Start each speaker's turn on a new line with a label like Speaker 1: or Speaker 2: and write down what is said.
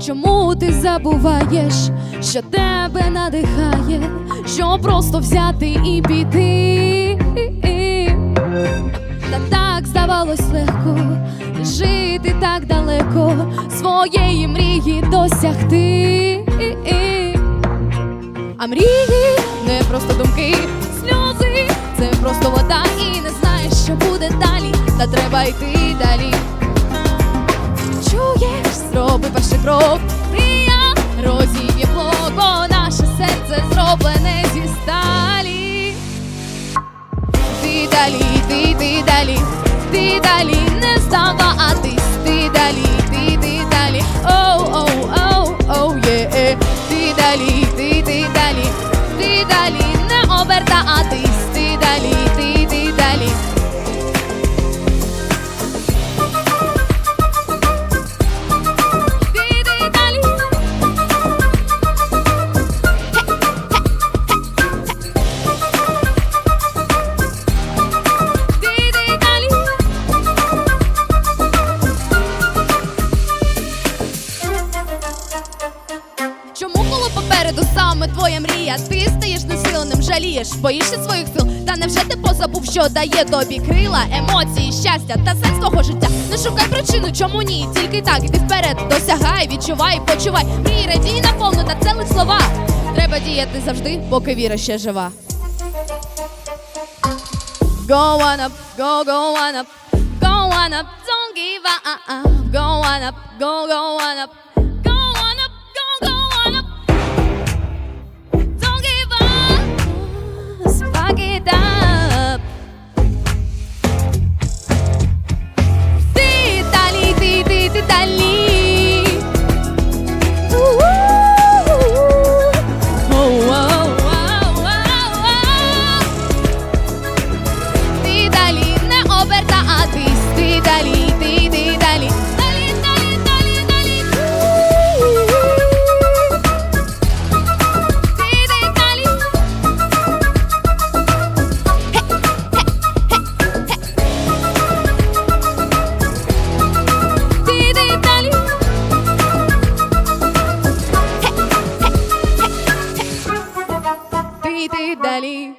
Speaker 1: Чому ти забуваєш, що тебе надихає, що просто взяти і піти? Та так здавалось легко жити так далеко, своєї мрії досягти. А мрії не просто думки, сльози, це просто вода і не знаєш, що буде далі, та треба йти далі. Чуєш, зроби перший крок, Ти я розіб'є плод, бо наше серце зроблене зі сталі. Ти далі, ти, ти далі, ти далі, не ти попереду саме твоя мрія? Ти стаєш несиленим, жалієш, боїшся своїх сил. Та невже ти позабув, що дає тобі крила, емоції, щастя та сенс твого життя? Не шукай причину, чому ні? Тільки так, іди вперед, досягай, відчувай, почувай. Мрій, радій наповну, та це лиш слова. Треба діяти завжди, поки віра ще жива. Go on up, go, go on up, go on up, don't give up. Go on up, go, go on up. عيد الدليل